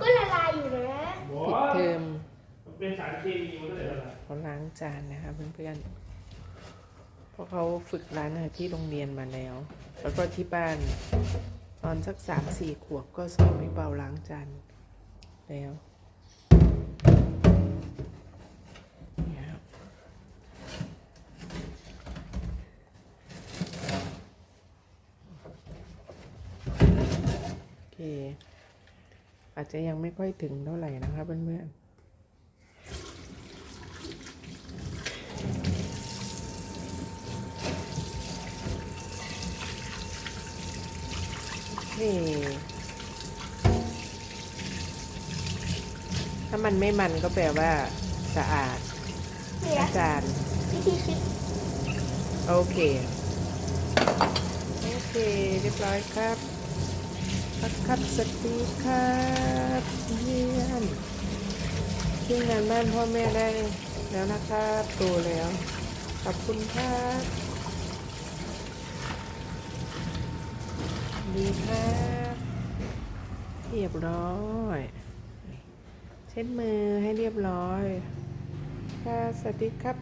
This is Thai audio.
ก็ละลายอยู่นะปิดเทอมมันเป็นสารเคมีมันก็เลยละลายเขาล้างจานนะคะเพื่อนๆเพราะเขาฝึกล้างที่โรงเรียนมาแล้ว แล้วก็ที่บ้าน ตอนสักสามสี่ขวบก็สอนให้เบาล้างจานแล้วเนี่ยครับโอเค อาจจะยังไม่ค่อยถึงเท่าไหร่นะคะเพื่อนๆนี่ถ้ามันไม่มันก็แปลว่า สะอาดเนี่ยอาจารย์วิธีคิดโอเค โอเค เรียบร้อยครับ ครับครับสวัสดีครับเยี่ยมที่งานบ้านพ่อแม่ได้แล้วนะครับโตแล้ว ขอบคุณครับดีครับเรียบร้อยเช็ดมือให้เรียบร้อยค่ะสวัสดีครับ